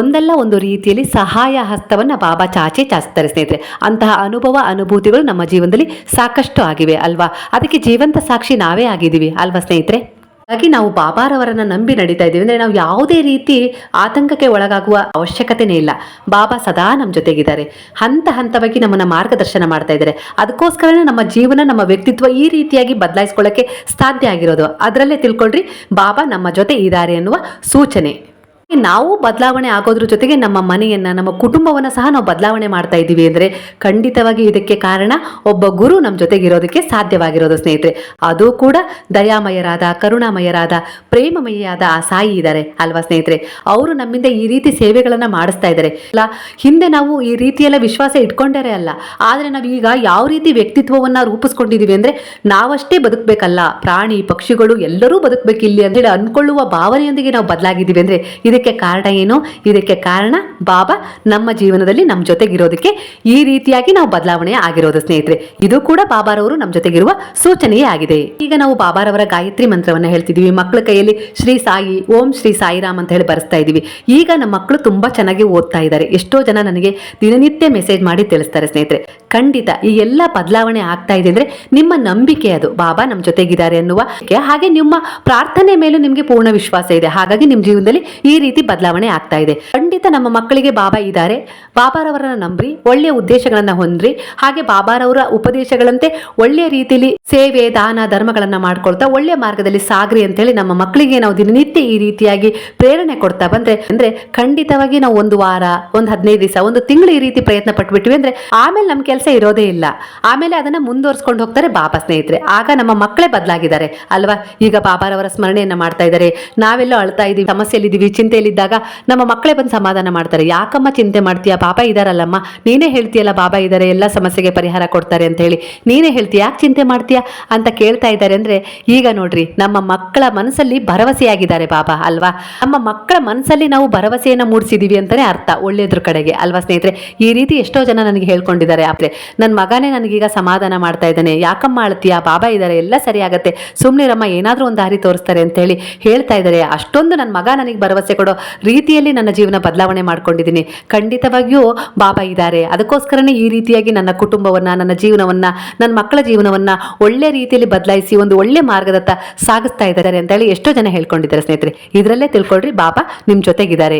ಒಂದಲ್ಲ ಒಂದು ರೀತಿಯಲ್ಲಿ ಸಹಾಯ ಹಸ್ತವನ್ನು ಬಾಬಾ ಚಾಚೆ ಚಾಚ್ತಾರೆ ಸ್ನೇಹಿತರೆ. ಅಂತಹ ಅನುಭವ, ಅನುಭೂತಿಗಳು ನಮ್ಮ ಜೀವನದಲ್ಲಿ ಸಾಕಷ್ಟು ಆಗಿವೆ ಅಲ್ವಾ? ಅದಕ್ಕೆ ಜೀವಂತ ಸಾಕ್ಷಿ ನಾವೇ ಆಗಿದ್ದೀವಿ ಅಲ್ವಾ ಸ್ನೇಹಿತರೆ? ಹಾಗಾಗಿ ನಾವು ಬಾಬಾರವರನ್ನ ನಂಬಿ ನಡೀತಾ ಇದ್ದೀವಿ. ಅಂದ್ರೆ ನಾವು ಯಾವುದೇ ರೀತಿ ಆತಂಕಕ್ಕೆ ಒಳಗಾಗುವ ಅವಶ್ಯಕತೆನೇ ಇಲ್ಲ. ಬಾಬಾ ಸದಾ ನಮ್ಮ ಜೊತೆಗಿದ್ದಾರೆ. ಹಂತ ಹಂತವಾಗಿ ನಮ್ಮನ್ನ ಮಾರ್ಗದರ್ಶನ ಮಾಡ್ತಾ ಇದ್ದಾರೆ. ಅದಕ್ಕೋಸ್ಕರನೇ ನಮ್ಮ ಜೀವನ, ನಮ್ಮ ವ್ಯಕ್ತಿತ್ವ ಈ ರೀತಿಯಾಗಿ ಬದಲಾಯಿಸ್ಕೊಳ್ಳೋಕೆ ಸಾಧ್ಯ ಆಗಿರೋದು. ಅದರಲ್ಲೇ ತಿಳ್ಕೊಳ್ರಿ, ಬಾಬಾ ನಮ್ಮ ಜೊತೆ ಇದ್ದಾರೆ ಅನ್ನುವ ಸೂಚನೆ. ನಾವು ಬದಲಾವಣೆ ಆಗೋದ್ರ ಜೊತೆಗೆ ನಮ್ಮ ಮನೆಯನ್ನ, ನಮ್ಮ ಕುಟುಂಬವನ್ನ ಸಹ ನಾವು ಬದಲಾವಣೆ ಮಾಡ್ತಾ ಇದ್ದೀವಿ ಅಂದ್ರೆ ಖಂಡಿತವಾಗಿ ಇದಕ್ಕೆ ಕಾರಣ ಒಬ್ಬ ಗುರು ನಮ್ಮ ಜೊತೆಗೆ ಇರೋದಕ್ಕೆ ಸಾಧ್ಯವಾಗಿರೋದು ಸ್ನೇಹಿತರೆ. ಅದು ಕೂಡ ದಯಾಮಯರಾದ, ಕರುಣಾಮಯರಾದ ಪ್ರೇಮಮಯಾದ ಆ ಸಾಯಿ ಇದ್ದಾರೆ ಅಲ್ವಾ ಸ್ನೇಹಿತರೆ? ಅವರು ನಮ್ಮಿಂದ ಈ ರೀತಿ ಸೇವೆಗಳನ್ನ ಮಾಡಿಸ್ತಾ ಇದ್ದಾರೆ ಹಿಂದೆ ನಾವು ಈ ರೀತಿಯೆಲ್ಲ ವಿಶ್ವಾಸ ಇಟ್ಕೊಂಡರೆ ಅಲ್ಲ, ಆದ್ರೆ ನಾವು ಈಗ ಯಾವ ರೀತಿ ವ್ಯಕ್ತಿತ್ವವನ್ನ ರೂಪಿಸ್ಕೊಂಡಿದೀವಿ ಅಂದ್ರೆ ನಾವಷ್ಟೇ ಬದುಕಬೇಕಲ್ಲ. ಪ್ರಾಣಿ, ಪಕ್ಷಿಗಳು ಎಲ್ಲರೂ ಬದುಕಬೇಕು ಇಲ್ಲಿ ಅಂತೇಳಿ ಅನ್ಕೊಳ್ಳುವ ಭಾವನೆಯೊಂದಿಗೆ ನಾವು ಬದಲಾಗಿದ್ದೀವಿ ಅಂದ್ರೆ ಇದಕ್ಕೆ ಕಾರಣ ಏನು? ಇದಕ್ಕೆ ಕಾರಣ ಬಾಬಾ ನಮ್ಮ ಜೀವನದಲ್ಲಿ ನಮ್ಮ ಜೊತೆಗಿರೋದಕ್ಕೆ ಈ ರೀತಿಯಾಗಿ ನಾವು ಬದಲಾವಣೆ ಆಗಿರೋದು ಸ್ನೇಹಿತರೆ. ಇದು ಕೂಡ ಬಾಬಾರವರು ನಮ್ಮ ಜೊತೆಗಿರುವ ಸೂಚನೆಯೇ ಆಗಿದೆ. ಈಗ ನಾವು ಬಾಬಾರವರ ಗಾಯತ್ರಿ ಮಂತ್ರವನ್ನ ಹೇಳ್ತಿದೀವಿ. ಮಕ್ಕಳ ಕೈಯಲ್ಲಿ ಶ್ರೀ ಸಾಯಿ, ಓಂ ಶ್ರೀ ಸಾಯಿರಾಮ್ ಅಂತ ಹೇಳಿ ಬರೆಸ್ತಾ ಇದ್ದೀವಿ ಈಗ ನಮ್ಮ ಮಕ್ಕಳು ತುಂಬಾ ಚೆನ್ನಾಗಿ ಓದ್ತಾ ಇದ್ದಾರೆ. ಎಷ್ಟೋ ಜನ ನನಗೆ ದಿನನಿತ್ಯ ಮೆಸೇಜ್ ಮಾಡಿ ತಿಳಿಸ್ತಾರೆ ಸ್ನೇಹಿತರೆ. ಖಂಡಿತ ಈ ಎಲ್ಲ ಬದಲಾವಣೆ ಆಗ್ತಾ ಇದೆ ಅಂದ್ರೆ ನಿಮ್ಮ ನಂಬಿಕೆ ಅದು. ಬಾಬಾ ನಮ್ಮ ಜೊತೆಗಿದ್ದಾರೆ ಅನ್ನುವ ಹಾಗೆ ನಿಮ್ಮ ಪ್ರಾರ್ಥನೆ ಮೇಲೂ ನಿಮಗೆ ಪೂರ್ಣ ವಿಶ್ವಾಸ ಇದೆ. ಹಾಗಾಗಿ ನಿಮ್ಮ ಜೀವನದಲ್ಲಿ ಈ ರೀತಿ ಬದಲಾವಣೆ ಆಗ್ತಾ ಇದೆ. ಖಂಡಿತ ನಮ್ಮ ಮಕ್ಕಳಿಗೆ ಬಾಬಾ ಇದ್ದಾರೆ. ಬಾಬಾರವರನ್ನ ನಂಬ್ರಿ, ಒಳ್ಳೆಯ ಉದ್ದೇಶಗಳನ್ನ ಹೊಂದ್ರಿ. ಹಾಗೆ ಬಾಬಾರವರ ಉಪದೇಶಗಳಂತೆ ಒಳ್ಳೆಯ ರೀತಿಯಲ್ಲಿ ಸೇವೆ, ದಾನ, ಧರ್ಮಗಳನ್ನ ಮಾಡ್ಕೊಳ್ತಾ ಒಳ್ಳೆಯ ಮಾರ್ಗದಲ್ಲಿ ಸಾಗ್ರಿ ಅಂತೇಳಿ ನಮ್ಮ ಮಕ್ಕಳಿಗೆ ನಾವು ದಿನನಿತ್ಯ ಈ ರೀತಿಯಾಗಿ ಪ್ರೇರಣೆ ಕೊಡ್ತಾ ಬಂದ್ರೆ, ಅಂದ್ರೆ ಖಂಡಿತವಾಗಿ ನಾವು ಒಂದು ವಾರ, ಒಂದು ಹದಿನೈದು ದಿವಸ, ಒಂದು ತಿಂಗಳು ಈ ರೀತಿ ಪ್ರಯತ್ನ ಪಟ್ಬಿಟ್ವಿ ಅಂದ್ರೆ ಆಮೇಲೆ ನಮ್ಮ ಕೆಲಸ ಇರೋದೇ ಇಲ್ಲ. ಆಮೇಲೆ ಅದನ್ನ ಮುಂದುವರ್ಸ್ಕೊಂಡು ಹೋಗ್ತಾರೆ ಬಾಬಾ ಸ್ನೇಹಿತರೆ. ಆಗ ನಮ್ಮ ಮಕ್ಕಳೇ ಬದಲಾಗಿದ್ದಾರೆ. ಅಲ್ವಾ? ಈಗ ಬಾಬಾರವರ ಸ್ಮರಣೆಯನ್ನ ಮಾಡ್ತಾ ಇದ್ದಾರೆ. ನಾವೆಲ್ಲ ಅಳ್ತಾ ಇದೀವಿ, ಸಮಸ್ಯೆಯಲ್ಲಿದ್ದೀವಿ ಚಿಂತೆಯಲ್ಲಿದ್ದಾಗ ನಮ್ಮ ಮಕ್ಕಳೇ ಬಂದು ಸಮಾಧಾನ ಮಾಡ್ತಾರೆ. ಯಾಕಮ್ಮ ಚಿಂತೆ ಮಾಡ್ತೀಯ? ಬಾಬಾ ಇದಾರಲ್ಲಮ್ಮ. ನೀನೇ ಹೇಳ್ತೀಯಲ್ಲ ಬಾಬಾ ಇದ್ದಾರೆ ಎಲ್ಲ ಸಮಸ್ಯೆಗೆ ಪರಿಹಾರ ಕೊಡ್ತಾರೆ ಅಂತ ಹೇಳಿ. ನೀನೇ ಹೇಳ್ತೀಯ? ಯಾಕೆ ಚಿಂತೆ ಮಾಡ್ತೀಯಾ? ಅಂತ ಕೇಳ್ತಾ ಇದ್ದಾರೆ ಅಂದ್ರೆ, ಈಗ ನೋಡ್ರಿ, ನಮ್ಮ ಮಕ್ಕಳ ಮನಸ್ಸಲ್ಲಿ ಭರವಸೆಯಾಗಿದ್ದಾರೆ ಬಾಬಾ, ಅಲ್ವಾ? ನಮ್ಮ ಮಕ್ಕಳ ಮನಸ್ಸಲ್ಲಿ ನಾವು ಭರವಸೆಯನ್ನು ಮೂಡಿಸಿದ್ದೀವಿ ಅಂತಲೇ ಅರ್ಥ, ಒಳ್ಳೆಯದ್ರ ಕಡೆಗೆ, ಅಲ್ವಾ ಸ್ನೇಹಿತರೆ? ಈ ರೀತಿ ಎಷ್ಟೋ ಜನ ನನಗೆ ಹೇಳ್ಕೊಂಡಿದ್ದಾರೆ ಆದರೆ ನನ್ನ ಮಗನೇ ನನಗೀಗ ಸಮಾಧಾನ ಮಾಡ್ತಾ ಇದ್ದಾನೆ. ಯಾಕಮ್ಮ ಅಳ್ತೀಯ ಬಾಬಾ ಇದ್ದಾರೆ ಎಲ್ಲ ಸರಿ ಸುಮ್ಮನೆ ಏನಾದರೂ ಒಂದು ದಾರಿ ತೋರಿಸ್ತಾರೆ ಅಂತ ಹೇಳಿ ಹೇಳ್ತಾ ಇದ್ದಾರೆ. ಅಷ್ಟೊಂದು ನನ್ನ ಮಗ ನನಗೆ ಭರವಸೆ ಕೊಡೋ ರೀತಿಯಲ್ಲಿ ನನ್ನ ಜೀವನ ಬದಲಾವಣೆ ಮಾಡ್ಕೊಂಡಿದ್ದೀನಿ. ಖಂಡಿತವಾಗಿಯೂ ಬಾಬಾ ಇದ್ದಾರೆ. ಅದಕ್ಕೋಸ್ಕರನೇ ಈ ರೀತಿಯಾಗಿ ನನ್ನ ಕುಟುಂಬವನ್ನ, ನನ್ನ ಜೀವನವನ್ನ, ನನ್ನ ಮಕ್ಕಳ ಜೀವನವನ್ನ ಒಳ್ಳೆ ರೀತಿಯಲ್ಲಿ ಬದಲಾಯಿಸಿ ಒಂದು ಒಳ್ಳೆ ಮಾರ್ಗದತ್ತ ಸಾಗಿಸ್ತಾ ಇದ್ದಾರೆ ಅಂತ ಹೇಳಿ ಎಷ್ಟೋ ಜನ ಹೇಳ್ಕೊಂಡಿದ್ದಾರೆ ಸ್ನೇಹಿತರೆ. ಇದರಲ್ಲೇ ತಿಳ್ಕೊಳ್ರಿ, ಬಾಬಾ ನಿಮ್ಮ ಜೊತೆಗಿದ್ದಾರೆ.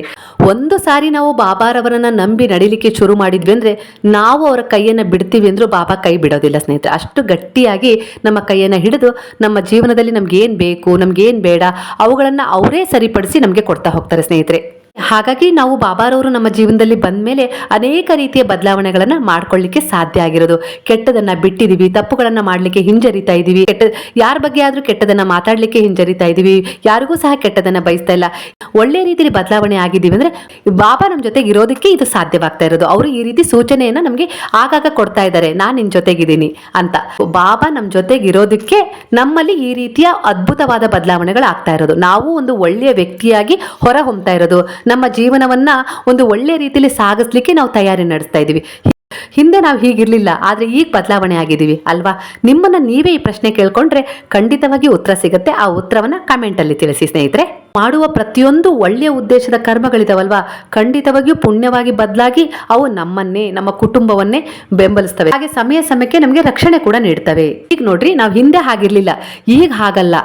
ಒಂದು ಸಾರಿ ನಾವು ಬಾಬಾರವರನ್ನ ನಂಬಿ ನಡಿಲಿಕ್ಕೆ ಶುರು ಮಾಡಿದ್ವಿ ಅಂದ್ರೆ ನಾವು ಅವರ ಕೈಯನ್ನ ಬಿಡ್ತೀವಿ ಅಂದರೂ ಬಾಬಾ ಕೈ ಬಿಡೋದಿಲ್ಲ ಸ್ನೇಹಿತರೆ. ಅಷ್ಟು ಗಟ್ಟಿಯಾಗಿ ನಮ್ಮ ಕೈಯನ್ನ ಹಿಡಿದು ನಮ್ಮ ಜೀವನದಲ್ಲಿ ನಮ್ಗೆ ಏನು ಬೇಕು ನಮ್ಗೆ ಏನು ಬೇಡ, ಅವುಗಳನ್ನು ಅವರೇ ಸರಿಪಡಿಸಿ ನಮಗೆ ಕೊಡ್ತಾ ಹೋಗ್ತಾರೆ ಸ್ನೇಹಿತರೆ. ಹಾಗಾಗಿ ನಾವು ಬಾಬಾರವರು ನಮ್ಮ ಜೀವನದಲ್ಲಿ ಬಂದ ಮೇಲೆ ಅನೇಕ ರೀತಿಯ ಬದಲಾವಣೆಗಳನ್ನ ಮಾಡ್ಕೊಳ್ಳಿಕ್ಕೆ ಸಾಧ್ಯ ಆಗಿರೋದು. ಕೆಟ್ಟದನ್ನ ಬಿಟ್ಟಿದೀವಿ, ತಪ್ಪುಗಳನ್ನ ಮಾಡ್ಲಿಕ್ಕೆ ಹಿಂಜರಿತಾ ಇದೀವಿ. ಕೆಟ್ಟ, ಯಾರ ಬಗ್ಗೆ ಆದ್ರೂ ಕೆಟ್ಟದನ್ನ ಮಾತಾಡ್ಲಿಕ್ಕೆ ಹಿಂಜರಿತಾ ಇದೀವಿ. ಯಾರಿಗೂ ಸಹ ಕೆಟ್ಟದನ್ನ ಬಯಸ್ತಾ ಇಲ್ಲ. ಒಳ್ಳೆ ರೀತಿಯಲ್ಲಿ ಬದಲಾವಣೆ ಆಗಿದ್ದೀವಿ ಅಂದ್ರೆ ಬಾಬಾ ನಮ್ಮ ಜೊತೆಗೆ ಇರೋದಕ್ಕೆ ಇದು ಸಾಧ್ಯವಾಗ್ತಾ ಇರೋದು. ಅವರು ಈ ರೀತಿ ಸೂಚನೆಯನ್ನ ನಮಗೆ ಆಗಾಗ ಕೊಡ್ತಾ ಇದ್ದಾರೆ. ನಾನು ನಿನ್ ಜೊತೆಗಿದ್ದೀನಿ ಅಂತ. ಬಾಬಾ ನಮ್ಮ ಜೊತೆಗೆ ಇರೋದಕ್ಕೆ ನಮ್ಮಲ್ಲಿ ಈ ರೀತಿಯ ಅದ್ಭುತವಾದ ಬದಲಾವಣೆಗಳು ಆಗ್ತಾ ಇರೋದು. ನಾವು ಒಂದು ಒಳ್ಳೆಯ ವ್ಯಕ್ತಿಯಾಗಿ ಹೊರ ಹೊಮ್ತಾ ಇರೋದು. ನಮ್ಮ ಜೀವನವನ್ನು ಒಂದು ಒಳ್ಳೆಯ ರೀತಿಯಲ್ಲಿ ಸಾಗಿಸ್ಲಿಕ್ಕೆ ನಾವು ತಯಾರಿ ನಡೆಸ್ತಾ ಇದ್ದೀವಿ. ಹಿಂದೆ ನಾವು ಹೀಗಿರಲಿಲ್ಲ, ಆದರೆ ಈಗ ಬದಲಾವಣೆ ಆಗಿದ್ದೀವಿ, ಅಲ್ವಾ? ನಿಮ್ಮನ್ನು ನೀವೇ ಈ ಪ್ರಶ್ನೆ ಕೇಳ್ಕೊಂಡ್ರೆ ಖಂಡಿತವಾಗಿ ಉತ್ತರ ಸಿಗುತ್ತೆ. ಆ ಉತ್ತರವನ್ನು ಕಾಮೆಂಟಲ್ಲಿ ತಿಳಿಸಿ ಸ್ನೇಹಿತರೆ. ಮಾಡುವ ಪ್ರತಿಯೊಂದು ಒಳ್ಳೆಯ ಉದ್ದೇಶದ ಕರ್ಮಗಳಿದಾವಲ್ವಾ? ಖಂಡಿತವಾಗಿಯೂ ಪುಣ್ಯವಾಗಿ ಬದಲಾಗಿ ಅವು ನಮ್ಮನ್ನೇ, ನಮ್ಮ ಕುಟುಂಬವನ್ನೇ ಬೆಂಬಲಿಸ್ತವೆ. ಹಾಗೆ ಸಮಯ ಸಮಯಕ್ಕೆ ನಮಗೆ ರಕ್ಷಣೆ ಕೂಡ ನೀಡ್ತವೆ. ಈಗ ನೋಡ್ರಿ, ನಾವು ಹಿಂದೆ ಹಾಗಿರ್ಲಿಲ್ಲ. ಈಗ ಹಾಗಲ್ಲ.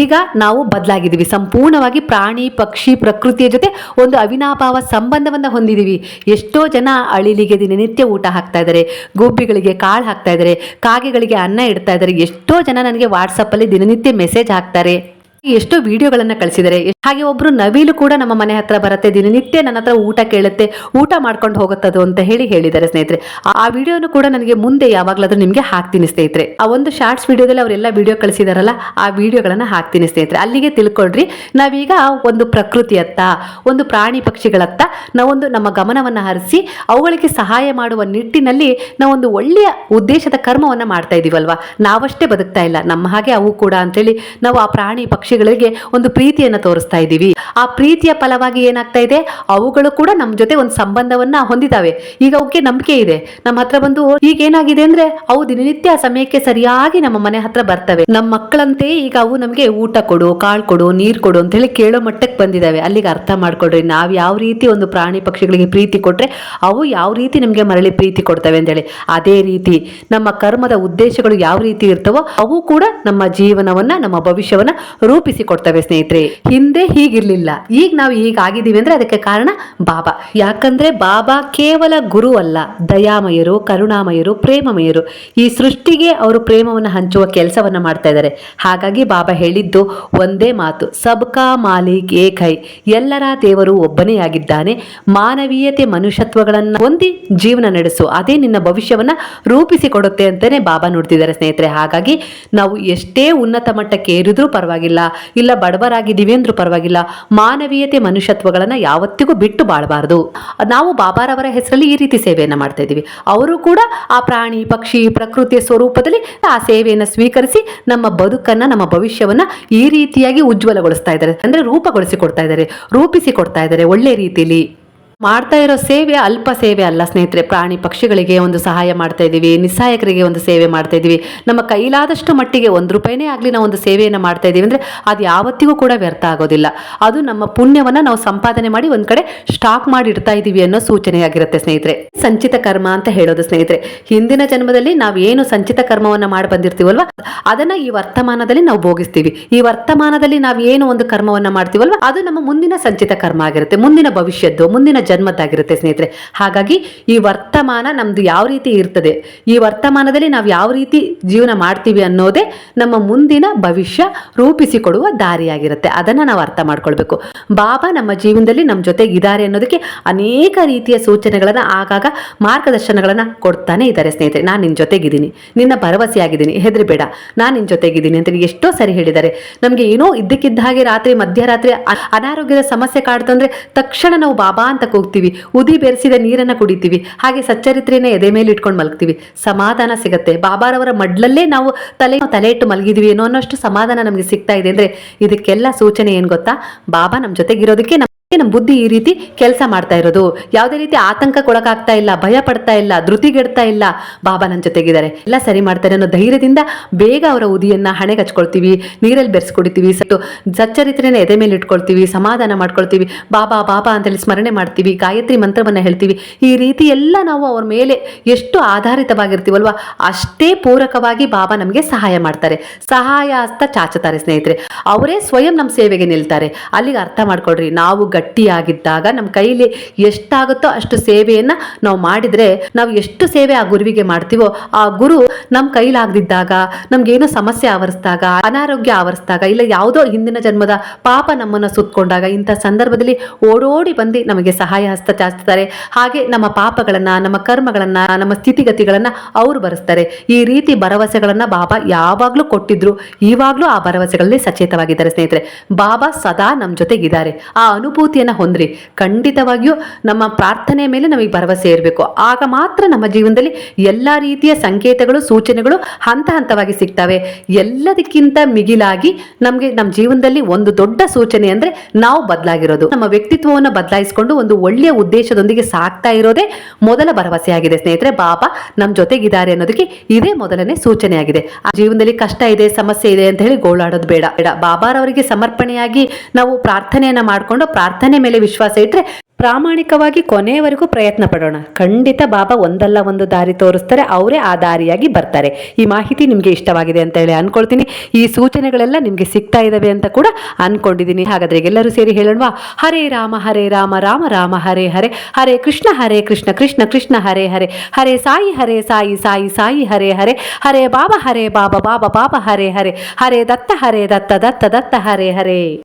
ಈಗ ನಾವು ಬದಲಾಗಿದ್ದೀವಿ. ಸಂಪೂರ್ಣವಾಗಿ ಪ್ರಾಣಿ, ಪಕ್ಷಿ, ಪ್ರಕೃತಿಯ ಜೊತೆ ಒಂದು ಅವಿನಾಭಾವ ಸಂಬಂಧವನ್ನ ಹೊಂದಿದೀವಿ ಎಷ್ಟೋ ಜನ ಅಳಿಲಿಗೆ ದಿನನಿತ್ಯ ಊಟ ಹಾಕ್ತಾ ಇದ್ದಾರೆ ಗುಬ್ಬಿಗಳಿಗೆ ಕಾಳು ಹಾಕ್ತಾ ಇದ್ದಾರೆ ಕಾಗೆಗಳಿಗೆ ಅನ್ನ ಇಡ್ತಾ ಇದ್ದಾರೆ ಎಷ್ಟೋ ಜನ ನನಗೆ ವಾಟ್ಸಪ್ಪಲ್ಲಿ ದಿನನಿತ್ಯ ಮೆಸೇಜ್ ಹಾಕ್ತಾರೆ. ಎಷ್ಟೋ ವಿಡಿಯೋಗಳನ್ನ ಕಳಿಸಿದರೆ. ಹಾಗೆ ಒಬ್ರು ನವಿಲು ಕೂಡ ನಮ್ಮ ಮನೆ ಹತ್ರ ಬರುತ್ತೆ, ದಿನನಿತ್ಯ ನನ್ನ ಹತ್ರ ಊಟ ಕೇಳುತ್ತೆ, ಊಟ ಮಾಡ್ಕೊಂಡು ಹೋಗುತ್ತದು ಅಂತ ಹೇಳಿ ಹೇಳಿದ್ದಾರೆ ಸ್ನೇಹಿತರೆ. ಆ- ವಿಡಿಯೋನು ಕೂಡ ನನಗೆ ಮುಂದೆ ಯಾವಾಗ್ಲಾದ್ರೂ ನಿಮ್ಗೆ ಹಾಕ್ತೀನಿ ಸ್ನೇಹಿತರೆ. ಆ ಒಂದು ಶಾರ್ಟ್ಸ್ ವಿಡಿಯೋದಲ್ಲಿ ಅವರೆಲ್ಲ ವಿಡಿಯೋ ಕಳಿಸಿದಾರಲ್ಲ, ಆ ವಿಡಿಯೋಗಳನ್ನ ಹಾಕ್ತೀನಿ ಸ್ನೇಹಿತರೆ. ಅಲ್ಲಿಗೆ ತಿಳ್ಕೊಳ್ರಿ, ನಾವೀಗ ಒಂದು ಪ್ರಕೃತಿಯತ್ತ ಒಂದು ಪ್ರಾಣಿ ಪಕ್ಷಿಗಳತ್ತ ನಾವೊಂದು ನಮ್ಮ ಗಮನವನ್ನು ಹರಿಸಿ, ಅವುಗಳಿಗೆ ಸಹಾಯ ಮಾಡುವ ನಿಟ್ಟಿನಲ್ಲಿ ನಾವೊಂದು ಒಳ್ಳೆಯ ಉದ್ದೇಶದ ಕರ್ಮವನ್ನ ಮಾಡ್ತಾ ಇದೀವಲ್ವಾ? ನಾವಷ್ಟೇ ಬದುಕ್ತಾ ಇಲ್ಲ. ನಮ್ಮ ಹಾಗೆ ಅವು ಕೂಡ ಅಂತೇಳಿ ನಾವು ಆ ಪ್ರಾಣಿ ಪಕ್ಷಿಗಳಿಗೆ ಒಂದು ಪ್ರೀತಿಯನ್ನ ತೋರಿಸ್ತಾ ಇದ್ದೀವಿ. ಆ ಪ್ರೀತಿಯ ಫಲವಾಗಿ ಏನಾಗ್ತಾ ಇದೆ? ಅವುಗಳು ಕೂಡ ನಮ್ಮ ಜೊತೆ ಒಂದು ಸಂಬಂಧವನ್ನ ಹೊಂದಿದಾವೆ ಈಗ ಅವಕ್ಕೆ ನಂಬಿಕೆ ಇದೆ. ನಮ್ಮ ಹತ್ರ ಬಂದು, ಈಗ ಏನಾಗಿದೆ ಅಂದ್ರೆ, ಅವು ದಿನನಿತ್ಯ ಸಮಯಕ್ಕೆ ಸರಿಯಾಗಿ ನಮ್ಮ ಮನೆ ಹತ್ರ ಬರ್ತವೆ. ನಮ್ಮ ಮಕ್ಕಳಂತೆ ಈಗ ಅವು ನಮಗೆ ಊಟ ಕೊಡು, ಕಾಳು ಕೊಡು, ನೀರು ಕೊಡು ಅಂತ ಹೇಳಿ ಕೇಳೋ ಮಟ್ಟಕ್ಕೆ ಬಂದಿದ್ದಾವೆ. ಅಲ್ಲಿಗೆ ಅರ್ಥ ಮಾಡ್ಕೊಡ್ರಿ ನಾವು ಯಾವ ರೀತಿ ಒಂದು ಪ್ರಾಣಿ ಪಕ್ಷಿಗಳಿಗೆ ಪ್ರೀತಿ ಕೊಟ್ರೆ, ಅವು ಯಾವ ರೀತಿ ನಮಗೆ ಮರಳಿ ಪ್ರೀತಿ ಕೊಡ್ತವೆ ಅಂತೇಳಿ ಅದೇ ರೀತಿ ನಮ್ಮ ಕರ್ಮದ ಉದ್ದೇಶಗಳು ಯಾವ ರೀತಿ ಇರ್ತವೋ, ಅವು ಕೂಡ ನಮ್ಮ ಜೀವನವನ್ನ, ನಮ್ಮ ಭವಿಷ್ಯವನ್ನ ರೂಪಿಸಿಕೊಡ್ತವೆ ಸ್ನೇಹಿತರೆ. ಹಿಂದೆ ಹೀಗಿರ್ಲಿಲ್ಲ. ಈಗ ನಾವು ಈಗ ಆಗಿದ್ದೀವಿ ಅಂದ್ರೆ ಅದಕ್ಕೆ ಕಾರಣ ಬಾಬಾ. ಯಾಕಂದ್ರೆ ಬಾಬಾ ಕೇವಲ ಗುರು ಅಲ್ಲ. ದಯಾಮಯರು, ಕರುಣಾಮಯರು, ಪ್ರೇಮಮಯರು. ಈ ಸೃಷ್ಟಿಗೆ ಅವರು ಪ್ರೇಮವನ್ನು ಹಂಚುವ ಕೆಲಸವನ್ನ ಮಾಡ್ತಾ ಇದ್ದಾರೆ. ಹಾಗಾಗಿ ಬಾಬಾ ಹೇಳಿದ್ದು ಒಂದೇ ಮಾತು. ಸಬ್ಕಾ ಮಾಲಿಕ್ ಏಕೈ. ಎಲ್ಲರ ದೇವರು ಒಬ್ಬನೇ ಆಗಿದ್ದಾನೆ. ಮಾನವೀಯತೆ ಮನುಷ್ಯತ್ವಗಳನ್ನು ಹೊಂದಿ ಜೀವನ ನಡೆಸು. ಅದೇ ನಿನ್ನ ಭವಿಷ್ಯವನ್ನ ರೂಪಿಸಿಕೊಡುತ್ತೆ ಅಂತಾನೆ ಬಾಬಾ ನೋಡ್ತಿದ್ದಾರೆ ಸ್ನೇಹಿತರೆ. ಹಾಗಾಗಿ ನಾವು ಎಷ್ಟೇ ಉನ್ನತ ಮಟ್ಟಕ್ಕೆ ಏರಿದ್ರೂ ಪರವಾಗಿಲ್ಲ. ಇಲ್ಲ ಬಡವರಾಗಿದ್ದೀವಿ ಅಂದ್ರೂ ಪರವಾಗಿಲ್ಲ, ಮಾನವೀಯತೆ ಮನುಷ್ಯತ್ವಗಳನ್ನ ಯಾವತ್ತಿಗೂ ಬಿಟ್ಟು ಬಾಳಬಾರದು. ನಾವು ಬಾಬಾರವರ ಹೆಸರಲ್ಲಿ ಈ ರೀತಿ ಸೇವೆಯನ್ನು ಮಾಡ್ತಾ ಇದ್ದೀವಿ. ಅವರು ಕೂಡ ಆ ಪ್ರಾಣಿ, ಪಕ್ಷಿ, ಪ್ರಕೃತಿಯ ಸ್ವರೂಪದಲ್ಲಿ ಆ ಸೇವೆಯನ್ನು ಸ್ವೀಕರಿಸಿ ನಮ್ಮ ಬದುಕನ್ನ, ನಮ್ಮ ಭವಿಷ್ಯವನ್ನ ಈ ರೀತಿಯಾಗಿ ಉಜ್ವಲಗೊಳಿಸ್ತಾ ಇದ್ದಾರೆ. ಅಂದ್ರೆ ರೂಪಗೊಳಿಸಿ ಕೊಡ್ತಾ ಇದ್ದಾರೆ ರೂಪಿಸಿ ಕೊಡ್ತಾ ಇದ್ದಾರೆ ಒಳ್ಳೆ ರೀತಿಯಲ್ಲಿ ಮಾಡ್ತಾ ಇರೋ ಸೇವೆ ಅಲ್ಪ ಸೇವೆ ಅಲ್ಲ ಸ್ನೇಹಿತರೆ. ಪ್ರಾಣಿ ಪಕ್ಷಿಗಳಿಗೆ ಒಂದು ಸಹಾಯ ಮಾಡ್ತಾ ಇದ್ದೀವಿ ನಿಸ್ಸಹಾಯಕರಿಗೆ ಒಂದು ಸೇವೆ ಮಾಡ್ತಾ ಇದ್ದೀವಿ. ನಮ್ಮ ಕೈಲಾದಷ್ಟು ಮಟ್ಟಿಗೆ ಒಂದು ರೂಪಾಯಿನೇ ಆಗಲಿ ನಾವು ಒಂದು ಸೇವೆಯನ್ನು ಮಾಡ್ತಾ ಇದ್ದೀವಿ ಅಂದರೆ ಅದು ಯಾವತ್ತಿಗೂ ಕೂಡ ವ್ಯರ್ಥ ಆಗೋದಿಲ್ಲ. ಅದು ನಮ್ಮ ಪುಣ್ಯವನ್ನು ನಾವು ಸಂಪಾದನೆ ಮಾಡಿ ಒಂದು ಕಡೆ ಸ್ಟಾಕ್ ಮಾಡಿ ಇಡ್ತಾ ಇದ್ದೀವಿ ಅನ್ನೋ ಸೂಚನೆಯಾಗಿರುತ್ತೆ ಸ್ನೇಹಿತರೆ. ಸಂಚಿತ ಕರ್ಮ ಅಂತ ಹೇಳೋದು ಸ್ನೇಹಿತರೆ. ಹಿಂದಿನ ಜನ್ಮದಲ್ಲಿ ನಾವು ಏನು ಸಂಚಿತ ಕರ್ಮವನ್ನು ಮಾಡಿ ಬಂದಿರ್ತೀವಲ್ವ? ಅದನ್ನ ಈ ವರ್ತಮಾನದಲ್ಲಿ ನಾವು ಭೋಗಿಸ್ತೀವಿ. ಈ ವರ್ತಮಾನದಲ್ಲಿ ನಾವು ಏನು ಒಂದು ಕರ್ಮವನ್ನು ಮಾಡ್ತೀವಲ್ವ? ಅದು ನಮ್ಮ ಮುಂದಿನ ಸಂಚಿತ ಕರ್ಮ ಆಗಿರುತ್ತೆ. ಮುಂದಿನ ಭವಿಷ್ಯದ್ದು, ಮುಂದಿನ ಜನ್ಮದ್ದಾಗಿರುತ್ತೆ ಸ್ನೇಹಿತರೆ. ಹಾಗಾಗಿ ಈ ವರ್ತಮಾನ ನಮ್ದು ಯಾವ ರೀತಿ ಇರ್ತದೆ, ಈ ವರ್ತಮಾನದಲ್ಲಿ ನಾವು ಯಾವ ರೀತಿ ಜೀವನ ಮಾಡ್ತೀವಿ ಅನ್ನೋದೇ ನಮ್ಮ ಮುಂದಿನ ಭವಿಷ್ಯ ರೂಪಿಸಿಕೊಡುವ ದಾರಿಯಾಗಿರುತ್ತೆ. ಅದನ್ನ ನಾವು ಅರ್ಥ ಮಾಡ್ಕೊಳ್ಬೇಕು. ಬಾಬಾ ನಮ್ಮ ಜೀವನದಲ್ಲಿ ನಮ್ಮ ಜೊತೆ ಇದ್ದಾರೆ ಅನ್ನೋದಕ್ಕೆ ಅನೇಕ ರೀತಿಯ ಸೂಚನೆಗಳನ್ನ ಆಗಾಗ ಮಾರ್ಗದರ್ಶನಗಳನ್ನ ಕೊಡ್ತಾನೆ ಇದ್ದಾರೆ ಸ್ನೇಹಿತರೆ. ನಾನು ನಿನ್ನ ಜೊತೆಗಿದ್ದೀನಿ, ನಿನ್ನ ಭರವಸೆಯಾಗಿದ್ದೀನಿ, ಹೆದರಿಬೇಡ. ನಾನು ನಿನ್ನ ಜೊತೆಗಿದ್ದೀನಿ ಅಂತ ಎಷ್ಟೋ ಸರಿ ಹೇಳಿದ್ದಾರೆ. ನಮಗೆ ಏನೋ ಇದ್ದಕ್ಕಿದ್ದ ಹಾಗೆ ರಾತ್ರಿ, ಮಧ್ಯರಾತ್ರಿ ಅನಾರೋಗ್ಯದ ಸಮಸ್ಯೆ ಕಾಡ್ತಂದ್ರೆ ತಕ್ಷಣ ನಾವು ಬಾಬಾ ಅಂತ ಕೂಗ್ತೀವಿ ಉದಿ ಬೆರೆಸಿದ ನೀರನ್ನ ಕುಡಿತೀವಿ. ಹಾಗೆ ಸಚ್ಚರಿತ್ರೆಯನ್ನ ಎದೆ ಮೇಲೆ ಇಟ್ಕೊಂಡು ಮಲಗ್ತೀವಿ. ಸಮಾಧಾನ ಸಿಗುತ್ತೆ. ಬಾಬಾರವರ ಮಡ್ಲಲ್ಲೇ ನಾವು ತಲೆ ತಲೆ ಇಟ್ಟು ಮಲಗಿದ್ವಿ ಏನೋ ಅನ್ನೋಷ್ಟು ಸಮಾಧಾನ ನಮಗೆ ಸಿಗ್ತಾ ಇದೆ. ಅಂದರೆ ಇದಕ್ಕೆಲ್ಲ ಸೂಚನೆ ಏನು ಗೊತ್ತಾ? ಬಾಬಾ ನಮ್ಮ ಜೊತೆಗಿರೋದಕ್ಕೆ ನಮ್ಮ ಬುದ್ಧಿ ಈ ರೀತಿ ಕೆಲಸ ಮಾಡ್ತಾ ಇರೋದು? ಯಾವುದೇ ರೀತಿ ಆತಂಕ ಕೊಡಕ್ಕಾಗ್ತಾ ಇಲ್ಲ, ಭಯ ಪಡ್ತಾ ಇಲ್ಲ, ಧೃತಿಗೆಡ್ತಾ ಇಲ್ಲ, ಬಾಬಾ ನನ್ನ ಜೊತೆಗಿದ್ದಾರೆ. ಎಲ್ಲ ಸರಿ ಮಾಡ್ತಾರೆ ಅನ್ನೋ ಧೈರ್ಯದಿಂದ ಬೇಗ ಅವರ ಉದಿಯನ್ನ ಹಣೆಗೆ ಹಚ್ಕೊಳ್ತೀವಿ ನೀರಲ್ಲಿ ಬೆರೆಸ್ಕೊಡ್ತೀವಿ ಸಚ್ಚರಿತ್ರೆನ ಎದೆ ಮೇಲೆ ಇಟ್ಕೊಳ್ತೀವಿ, ಸಮಾಧಾನ ಮಾಡ್ಕೊಳ್ತೀವಿ, ಬಾಬಾ ಬಾಬಾ ಅಂತೇಳಿ ಸ್ಮರಣೆ ಮಾಡ್ತೀವಿ, ಗಾಯತ್ರಿ ಮಂತ್ರವನ್ನ ಹೇಳ್ತೀವಿ. ಈ ರೀತಿ ಎಲ್ಲ ನಾವು ಅವ್ರ ಮೇಲೆ ಎಷ್ಟು ಆಧಾರಿತವಾಗಿರ್ತೀವಲ್ವ, ಅಷ್ಟೇ ಪೂರಕವಾಗಿ ಬಾಬಾ ನಮಗೆ ಸಹಾಯ ಮಾಡ್ತಾರೆ. ಸಹಾಯ ಹಸ್ತ ಚಾಚುತ್ತಾರೆ ಸ್ನೇಹಿತರೆ. ಅವರೇ ಸ್ವಯಂ ನಮ್ಮ ಸೇವೆಗೆ ನಿಲ್ತಾರೆ. ಅಲ್ಲಿಗೆ ಅರ್ಥ ಮಾಡ್ಕೊಳ್ರಿ, ನಾವು ಗಟ್ಟಿಯಾಗಿದ್ದಾಗ ನಮ್ಮ ಕೈಲಿ ಎಷ್ಟಾಗುತ್ತೋ ಅಷ್ಟು ಸೇವೆಯನ್ನು ನಾವು ಮಾಡಿದರೆ ನಾವು ಎಷ್ಟು ಸೇವೆ ಆ ಗುರುವಿಗೆ ಮಾಡ್ತೀವೋ ಆ ಗುರು ನಮ್ಮ ಕೈಲಾಗದಿದ್ದಾಗ, ನಮಗೇನೋ ಸಮಸ್ಯೆ ಆವರಿಸಿದಾಗ, ಅನಾರೋಗ್ಯ ಆವರಿಸಿದಾಗ, ಇಲ್ಲ ಯಾವುದೋ ಹಿಂದಿನ ಜನ್ಮದ ಪಾಪ ನಮ್ಮನ್ನು ಸುತ್ತಕೊಂಡಾಗ ಇಂಥ ಸಂದರ್ಭದಲ್ಲಿ ಓಡೋಡಿ ಬಂದು ನಮಗೆ ಸಹಾಯ ಹಸ್ತ ಚಾಚ್ತಾರೆ. ಹಾಗೆ ನಮ್ಮ ಪಾಪಗಳನ್ನು, ನಮ್ಮ ಕರ್ಮಗಳನ್ನು, ನಮ್ಮ ಸ್ಥಿತಿಗತಿಗಳನ್ನು ಅವರು ಬರೆಸ್ತಾರೆ. ಈ ರೀತಿ ಭರವಸೆಗಳನ್ನು ಬಾಬಾ ಯಾವಾಗಲೂ ಕೊಟ್ಟಿದ್ರು, ಈವಾಗಲೂ ಆ ಭರವಸೆಗಳಲ್ಲಿ ಸಚೇತವಾಗಿದ್ದಾರೆ ಸ್ನೇಹಿತರೆ. ಬಾಬಾ ಸದಾ ನಮ್ಮ ಜೊತೆಗಿದ್ದಾರೆ. ಆ ಅನುಭೂತಿಯನ್ನ ಹೊಂದ್ರಿ. ಖಂಡಿತವಾಗಿಯೂ ನಮ್ಮ ಪ್ರಾರ್ಥನೆ ಮೇಲೆ ನಮಗೆ ಭರವಸೆ ಇರಬೇಕು. ಆಗ ಮಾತ್ರ ನಮ್ಮ ಜೀವನದಲ್ಲಿ ಎಲ್ಲ ರೀತಿಯ ಸಂಕೇತಗಳು, ಸೂಚನೆಗಳು ಹಂತ ಹಂತವಾಗಿ ಸಿಗ್ತವೆ. ಎಲ್ಲದಕ್ಕಿಂತ ಮಿಗಿಲಾಗಿ ನಮಗೆ ನಮ್ಮ ಜೀವನದಲ್ಲಿ ಒಂದು ದೊಡ್ಡ ಸೂಚನೆ ಅಂದ್ರೆ ನಾವು ಬದಲಾಗಿರೋದು. ನಮ್ಮ ವ್ಯಕ್ತಿತ್ವವನ್ನು ಬದಲಾಯಿಸಿಕೊಂಡು ಒಂದು ಒಳ್ಳೆಯ ಉದ್ದೇಶದೊಂದಿಗೆ ಸಾಕ್ತಾ ಇರೋದೇ ಮೊದಲ ಭರವಸೆಯಾಗಿದೆ ಸ್ನೇಹಿತರೆ. ಬಾಬಾ ನಮ್ಮ ಜೊತೆಗಿದ್ದಾರೆ ಅನ್ನೋದಕ್ಕೆ ಇದೇ ಮೊದಲನೇ ಸೂಚನೆಯಾಗಿದೆ. ಆ ಜೀವನದಲ್ಲಿ ಕಷ್ಟ ಇದೆ, ಸಮಸ್ಯೆ ಇದೆ ಅಂತ ಹೇಳಿ ಗೋಳಾಡೋದು ಬೇಡ. ಬೇಡ. ಬಾಬಾರವರಿಗೆ ಸಮರ್ಪಣೆಯಾಗಿ ನಾವು ಪ್ರಾರ್ಥನೆಯನ್ನ ಮಾಡಿಕೊಂಡು ಪ್ರಾರ್ಥನೆ ಮೇಲೆ ವಿಶ್ವಾಸ ಇಟ್ಟರೆ ಪ್ರಾಮಾಣಿಕವಾಗಿ ಕೊನೆಯವರೆಗೂ ಪ್ರಯತ್ನ ಪಡೋಣ. ಖಂಡಿತ ಬಾಬಾ ಒಂದಲ್ಲ ಒಂದು ದಾರಿ ತೋರಿಸ್ತಾರೆ, ಅವರೇ ಆ ದಾರಿಯಾಗಿ ಬರ್ತಾರೆ. ಈ ಮಾಹಿತಿ ನಿಮಗೆ ಇಷ್ಟವಾಗಿದೆ ಅಂತ ಹೇಳಿ ಅನ್ಕೊಳ್ತೀನಿ. ಈ ಸೂಚನೆಗಳೆಲ್ಲ ನಿಮಗೆ ಸಿಗ್ತಾ ಇದ್ದಾವೆ ಅಂತ ಕೂಡ ಅನ್ಕೊಂಡಿದ್ದೀನಿ ಹಾಗಾದ್ರೆ ಎಲ್ಲರೂ ಸೇರಿ ಹೇಳೋಣವಾ? ಹರೇ ರಾಮ ಹರೇ ರಾಮ ರಾಮ ರಾಮ, ಹರೇ ಹರೇ ಹರೇ ಕೃಷ್ಣ ಹರೇ ಕೃಷ್ಣ ಕೃಷ್ಣ ಕೃಷ್ಣ, ಹರೇ ಹರೇ ಹರೇ ಸಾಯಿ ಹರೇ ಸಾಯಿ ಸಾಯಿ ಸಾಯಿ, ಹರೇ ಹರೇ ಹರೇ ಬಾಬಾ ಹರೇ ಬಾಬಾ ಬಾಬಾ ಬಾಬಾ, ಹರೇ ಹರೇ ಹರೇ ದತ್ತ ಹರೇ ದತ್ತ ದತ್ತ ದತ್ತ, ಹರೇ ಹರೇ.